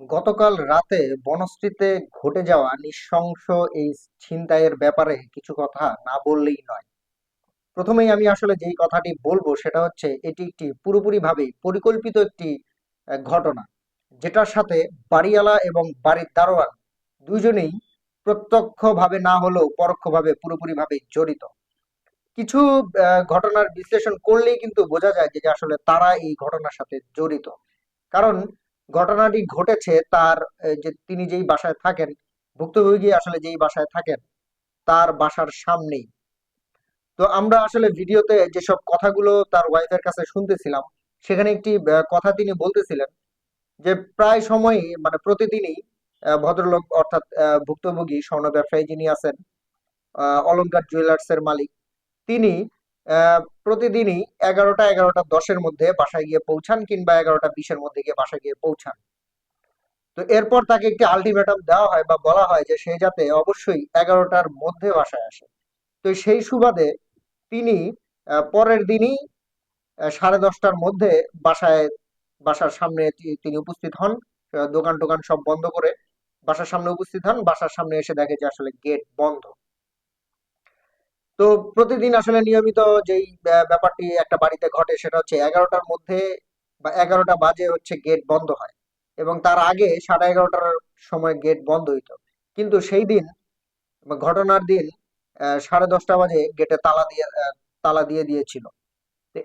গতকাল রাতে বনশ্রীতে ঘটে যাওয়া নৃশংস এই ছিনতাইয়ের ব্যাপারে কিছু কথা না বললেই নয়। প্রথমেই আমি আসলে যেই কথাটি বলব সেটা হচ্ছে, এটি একটি পুরোপুরিভাবে পরিকল্পিত একটি ঘটনা। যেটার সাথে বাড়িওয়ালা এবং বাড়ির দারোয়ান দুইজনেই প্রত্যক্ষভাবে না হলেও পরোক্ষভাবে পুরোপুরিভাবে জড়িত। কিছু ঘটনার বিশ্লেষণ করলেই কিন্তু বোঝা যায় যে আসলে তারা এই ঘটনার সাথে জড়িত। কারণ ঘটনাটি ঘটেছে তার যে তিনি যেই বাসায় থাকেন ভুক্তভোগী আসলে যেই বাসায় থাকেন তার বাসার সামনেই। তো আমরা আসলে ভিডিওতে যেসব কথাগুলো তার ওয়াইফের কাছে শুনতেছিলাম সেখানে একটি কথা তিনি বলতেছিলেন যে প্রায় সময়ই মানে প্রতিদিনই ভদ্রলোক অর্থাৎ ভুক্তভোগী স্বর্ণ ব্যবসায়ী যিনি আছেন আহ, অলংকার জুয়েলার্স এর মালিক তিনি প্রতিদিনই এগারোটা এগারোটা দশের মধ্যে বাসায় গিয়ে পৌঁছান কিংবা এগারোটা বিশের মধ্যে গিয়ে বাসায় গিয়ে পৌঁছান। তো এরপর তাকে একটি আলটিমেটাম দেওয়া হয় বা বলা হয় যে সে যাতে অবশ্যই এগারোটার মধ্যে বাসায় আসে। তো সেই সুবাদে তিনি পরের দিনই সাড়ে দশটার মধ্যে বাসায়, বাসার সামনে তিনি উপস্থিত হন। দোকান টোকান সব বন্ধ করে বাসার সামনে উপস্থিত হন। বাসার সামনে এসে দেখে যে আসলে গেট বন্ধ। তো প্রতিদিন আসলে নিয়মিত যেই ব্যাপারটি একটা বাড়িতে ঘটে সেটা হচ্ছে এগারোটার মধ্যে বা এগারোটা বাজে হচ্ছে গেট বন্ধ হয় এবং তার আগে সাড়ে এগারোটার সময় গেট বন্ধ হইতো। কিন্তু সেই দিন ঘটনার দিন সাড়ে দশটা বাজে গেটে তালা দিয়ে তালা দিয়ে দিয়েছিল।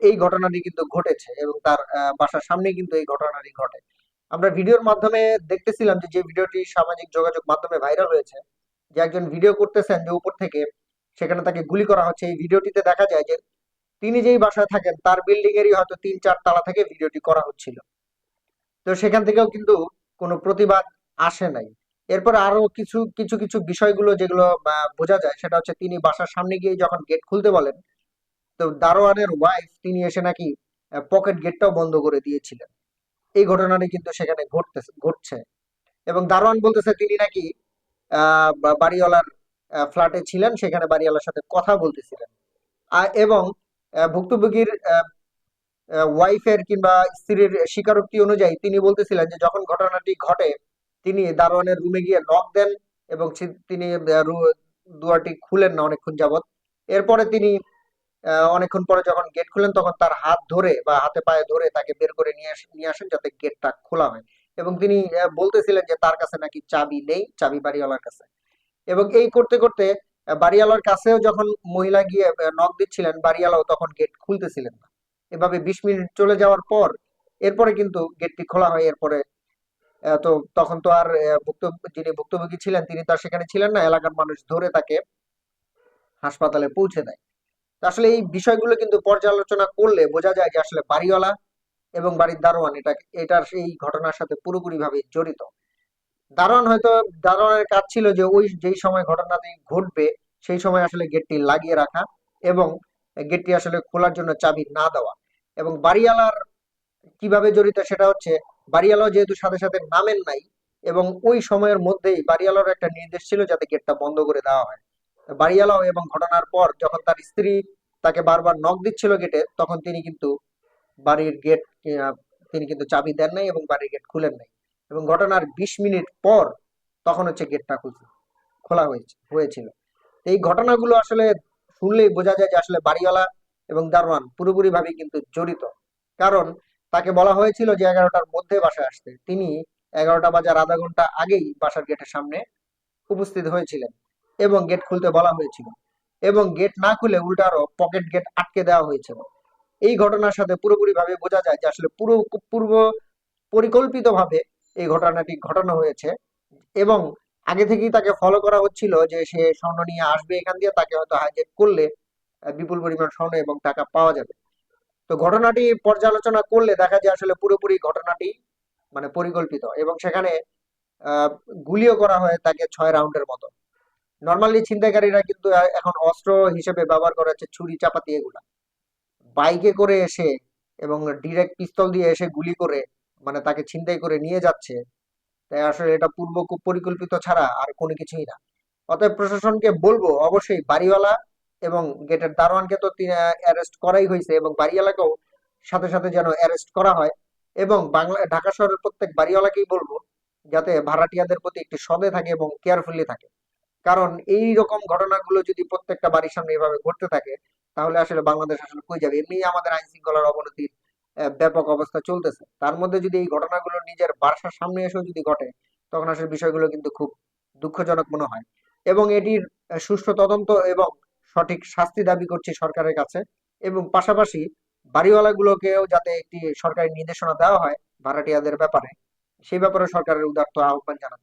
এই ঘটনাটি কিন্তু ঘটেছে এবং তার বাসার সামনে কিন্তু এই ঘটনাটি ঘটে। আমরা ভিডিওর মাধ্যমে দেখতেছিলাম যে যে ভিডিওটি সামাজিক যোগাযোগ মাধ্যমে ভাইরাল হয়েছে, যে একজন ভিডিও করতেছেন যে উপর থেকে সেখানে তাকে গুলি করা হচ্ছে। এই ভিডিওটিতে দেখা যায় যে তিনি যেই বাসায় থাকেন, তার বিল্ডিং এরই হয়তো তিন চার তলা থেকে ভিডিওটি করা হচ্ছিল। তো সেখান থেকেও কিন্তু কোনো প্রতিবাদ আসে নাই। এরপর আরও কিছু কিছু কিছু বিষয়গুলো যেগুলো বোঝা যায়, সেটা হচ্ছে তিনি বাসার সামনে গিয়ে যখন গেট খুলতে বলেন, তো দারোয়ানের ওয়াইফ তিনি এসে নাকি পকেট গেটটাও বন্ধ করে দিয়েছিলেন। এই ঘটনাটি কিন্তু সেখানে ঘটতেছে, ঘটছে। এবং দারোয়ান বলতেছে তিনি নাকি বাড়িওয়ালার ফ্ল্যাটে ছিলেন, সেখানে বাড়িওয়ালার সাথে কথা বলতেছিলেন। এবং ভুক্তভোগীর ওয়াইফের কিংবা স্ত্রীর স্বীকারোক্তি অনুযায়ী তিনি বলতেছিলেন যে, যখন ঘটনাটি ঘটে, তিনি দারোয়ানের রুমে গিয়ে নক দেন এবং তিনি দুয়ারটি খুলেন না অনেকক্ষণ যাবৎ। এরপরে তিনি অনেকক্ষণ পরে যখন গেট খুলেন, তখন তার হাত ধরে বা হাতে পায়ে ধরে তাকে বের করে নিয়ে নিয়ে আসেন যাতে গেটটা খোলা হয়। এবং তিনি বলতেছিলেন যে, তার কাছে নাকি চাবি নেই, চাবি বাড়িওয়ালার কাছে। এবং এই করতে করতে আহ, বাড়িওয়ালার কাছেও যখন মহিলা গিয়ে নক দিচ্ছিলেন বাড়িওয়ালাও তখন গেট খুলতেছিলেন না। এভাবে বিশ মিনিট চলে যাওয়ার পর এরপরে কিন্তু গেটটি খোলা হয়। এরপরে তো তখন তো আর যিনি ভুক্তভোগী ছিলেন তিনি তো আর সেখানে ছিলেন না। এলাকার মানুষ ধরে তাকে হাসপাতালে পৌঁছে দেয়। আসলে এই বিষয়গুলো কিন্তু পর্যালোচনা করলে বোঝা যায় যে আসলে বাড়িওয়ালা এবং বাড়ির দারোয়ান এটা এটার এই ঘটনার সাথে পুরোপুরি ভাবে জড়িত। দারোয়ান হয়তো, দারোয়ানের কাজ ছিল যে ওই যেই সময় ঘটনাটি ঘটবে, সেই সময় আসলে গেটটি লাগিয়ে রাখা এবং গেটটি আসলে খোলার জন্য চাবি না দেওয়া। এবং বাড়িওয়ালার কীভাবে জড়িত সেটা হচ্ছে, বাড়িওয়ালাও যেহেতু সাথে সাথে নামেন নাই এবং ওই সময়ের মধ্যেই বাড়িওয়ালার একটা নির্দেশ ছিল যাতে গেটটা বন্ধ করে দেওয়া হয়। বাড়িওয়ালাও এবং ঘটনার পর যখন তার স্ত্রী তাকে বারবার নখ দিচ্ছিল গেটে, তখন তিনি কিন্তু বাড়ির গেট তিনি কিন্তু চাবি দেন নাই এবং বাড়ির গেট খুলেন নাই। এবং ঘটনার বিশ মিনিট পর তখন হচ্ছে গেটটা খোলা হয়েছে, হয়েছিল। এই ঘটনাগুলো আসলে শুনলেই বোঝা যায় যে আসলে বাড়িওয়ালা এবং দারোয়ান পুরোপুরি ভাবে কিন্তু জড়িত। কারণ তাকে বলা হয়েছিল যে এগারোটার মধ্যে বাসায় আসতে। তিনি এগারোটা বাজার আধা ঘণ্টা আগেই বাসার গেটের সামনে উপস্থিত হয়েছিলেন এবং গেট খুলতে বলা হয়েছিল এবং গেট না খুলে উল্টো আরও পকেট গেট আটকে দেওয়া হয়েছিল। এই ঘটনার সাথে পুরোপুরি ভাবে বোঝা যায় যে আসলে পুরো পূর্ব পরিকল্পিত ভাবে এই ঘটনাটি ঘটানো হয়েছে। এবং আগে থেকেই তাকে ফলো করা হচ্ছিল যে সে স্বর্ণ নিয়ে আসবে এখান দিয়ে, তাকে হয়তো হাইজেক করলে বিপুল পরিমাণ স্বর্ণ এবং টাকা পাওয়া যাবে। তো ঘটনাটি পর্যালোচনা করলে দেখা যায় আসলে পুরোপুরি ঘটনাটি মানে পরিকল্পিত এবং সেখানে গুলিও করা হয় তাকে ছয় রাউন্ডের মতো। নর্মালি ছিনতাইকারীরা কিন্তু এখন অস্ত্র হিসেবে ব্যবহার করা হচ্ছে ছুরি, চাপাতি, এগুলা। বাইকে করে এসে এবং ডিরেক্ট পিস্তল দিয়ে এসে গুলি করে মানে তাকে ছিনতাই করে নিয়ে যাচ্ছে। তাই আসলে এটা পূর্ব পরিকল্পিত ছাড়া আর কোনো কিছুই না। অতএব প্রশাসনকে বলব, অবশ্যই বাড়িওয়ালা এবং গেটের দারোয়ানকে তো অ্যারেস্ট করাই হয়েছে এবং বাড়িওয়ালাকেও সাথে সাথে যেন অ্যারেস্ট করা হয় এবং বাংলা, ঢাকা শহরের প্রত্যেক বাড়িওয়ালাকেই বলব যাতে ভাড়াটিয়াদের প্রতি একটি সদয় থাকে এবং কেয়ারফুলি থাকে। কারণ এই রকম ঘটনাগুলো যদি প্রত্যেকটা বাড়ির সামনে এভাবে ঘটতে থাকে, তাহলে আসলে বাংলাদেশ আসলে কই যাবে? এমনি আমাদের আইন শৃঙ্খলার অবনতির ব্যাপক অবস্থা চলতেছে। তার মধ্যে যদি এই ঘটনাগুলো নিজের বাসার সামনে এসেও যদি ঘটে, তখন আসলে বিষয়গুলো কিন্তু খুব দুঃখজনক মনে হয়। এবং এটির সুষ্ঠু তদন্ত এবং সঠিক শাস্তি দাবি করছি সরকারের কাছে। এবং পাশাপাশি বাড়িওয়ালাগুলোকেও যাতে একটি সরকারি নির্দেশনা দেওয়া হয় ভাড়াটিয়াদের ব্যাপারে, সেই ব্যাপারে সরকারের উদার্ত আহ্বান জানাচ্ছি।